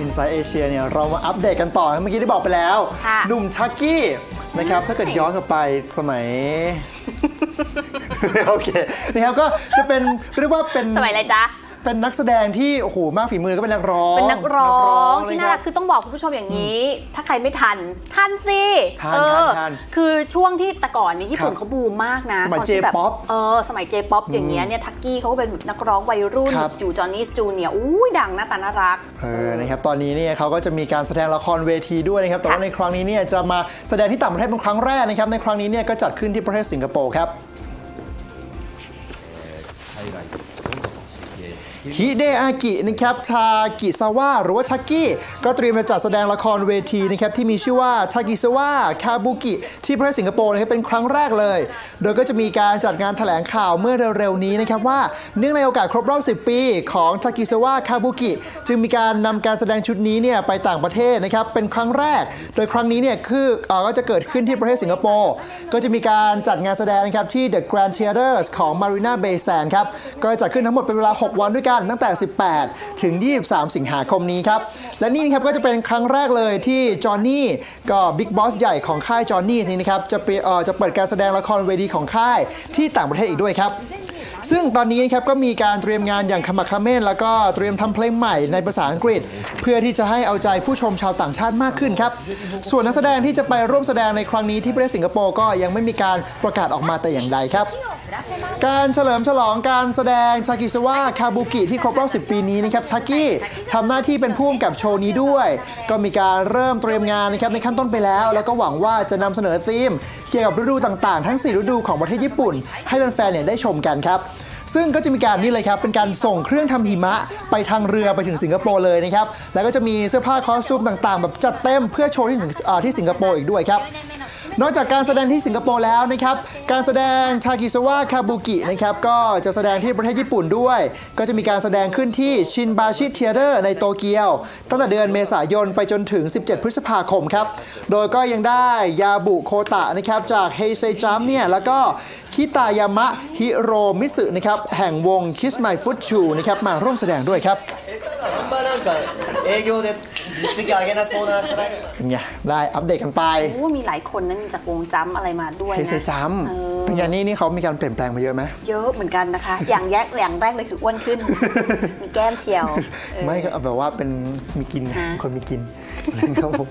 ครับ Inside Asia เนี่ยเรามาอัปเดตกันต่อนะเมื่อกี้ได้บอกไปแล้ว ค่ะหนุ่มชักกี้นะครับถ้าเกิดย้อนกลับไปสมัย โอเคนะครับก็จะเป็นเรียกว่าเป็น สมัยอะไรจ๊ะ เป็นนักแสดงที่โอ้โหมากฝีมือก็เป็นนักร้องเป็นนักร้องที่น่าะครับกคือต้องบอกคุณผู้ชมอย่างนี้ ถ้าใครไม่ทันทันสิทันเออทันทันคือช่วงที่แต่ก่อนเนี่ยญี่ปุ่นครับเขาบูมมากนะสมัยตอนที่แบบ J-pop เออสมัยเจป๊อปอย่างเงี้ยเนี่ยทักกี้เขาก็เป็นนักร้องวัยรุ่นครับอยู่จอห์นนี่จูเนียร์อุ้ยดังหน้าตาน่ารักเออนะครับตอนนี้เนี่ยเขาก็จะมีการแสดงละครเวทีด้วยนะครับแต่ว่าในครั้งนี้เนี่ยจะมาแสดงที่ต่างประเทศเป็นครั้งแรกนะครับในครั้งนี้เนี่ยก็จัดขึ้นที่ประเทศสิงคโปร์ครับ ฮิเดอากินะครับทากิซาวะหรือว่าชักกี้ ก็เตรียมจะจัดแสดงละครเวทีนะครับที่มีชื่อว่าทากิซาวะคาบุกิที่ประเทศสิงคโปร์นะครับเป็นครั้งแรกเลย โดยก็จะมีการจัดงานแถลงข่าวเมื่อเร็วๆนี้นะครับว่าเนื่องในโอกาสครบรอบ 10 ปี ของทากิซาวะคาบุกิจึงมีการนำการแสดงชุดนี้เนี่ยไปต่างประเทศนะครับเป็นครั้งแรก โดยครั้งนี้เนี่ยคืออก็จะเกิดขึ้นที่ประเทศสิงคโปร์ก็จะมีการจัดงานแสดงนะครับที่ The Grand Theatres ของ Marina Bay Sands ครับก็จะจัดขึ้นทั้งหมดเป็นเวลา 6 วันด้วยกันตั้งแต่ 18 ถึง 23 สิงหาคมนี้ครับ และนี่นะครับก็จะเป็นครั้งแรกเลยที่จอห์นนี่ก็บิ๊กบอสใหญ่ของค่ายจอห์นนี่นี่นะครับจะเปิดจะเปิดการแสดงละครเวทีของค่ายที่ต่างประเทศอีกด้วยครับ ซึ่งตอนนี้นะครับก็มีการเตรียมงานอย่างขมักเขม้นแล้วก็เตรียมทำเพลงใหม่ในภาษาอังกฤษ เพื่อที่จะให้เอาใจผู้ชมชาวต่างชาติมากขึ้นครับ ส่วนนักแสดงที่จะไปร่วมแสดงในครั้งนี้ที่ประเทศสิงคโปร์ก็ยังไม่มีการประกาศออกมาแต่อย่างใดครับ การเฉลิมฉลองการแสดงชากิสวะคาบุกิที่ครบรอบ10 ปีนี้นะครับชากิทำหน้าที่เป็นผู้กำกับโชว์นี้ด้วย ก็มีการเริ่มเตรียมงานนะครับในขั้นต้นไปแล้ว แล้วก็หวังว่าจะนำเสนอธีม เกี่ยวกับฤดูต่างๆ ทั้ง 4 ฤดูของประเทศญี่ปุ่น ให้แฟนๆเนี่ยได้ชมกันครับ ซึ่งก็จะมีการนี่เลยครับเป็นการส่งเครื่องทำหิมะไปทางเรือไปถึงสิงคโปร์เลยนะครับแล้วก็จะมีเสื้อผ้าคอสตูมต่างๆ แบบจัดเต็มเพื่อโชว์ที่สิงอ่าที่สิงคโปร์อีกด้วยครับ นอกจากการแสดงที่สิงคโปร์แล้วนะครับ การแสดงทากิสวะคาบุกินะครับก็จะแสดงที่ประเทศญี่ปุ่นด้วย ก็จะมีการแสดงขึ้นที่ชินบาชิเทเตอร์ในโตเกียว ตั้งแต่เดือนเมษายนไปจนถึง 17 พฤษภาคมครับ โดยก็ยังได้ยาบุโคตะนะครับจากเฮเซจัมเนี่ยแล้วก็คิตายามะฮิโรมิสึนะครับแห่งวง Kiss My Foot Shoe นะครับมาร่วมแสดงด้วยครับ あんまなんか営業で実績上げなそうなスライダー เป็นไง ได้อัปเดตกันไป โอ้มีหลายคนนั้นมีจากวงจัมป์อะไรมาด้วย เฮ นะ เซจัม เออ เป็นไงนี่นี่เขามีการเปลี่ยนแปลงมาเยอะไหม เยอะเหมือนกันนะคะ อย่างแรกอย่างแรกเลยคืออ้วนขึ้น มีแก้มเชียวเออ ไม่ก็แบบว่าเป็นมีกินไง ฮะ คนมีกิน นะครับผม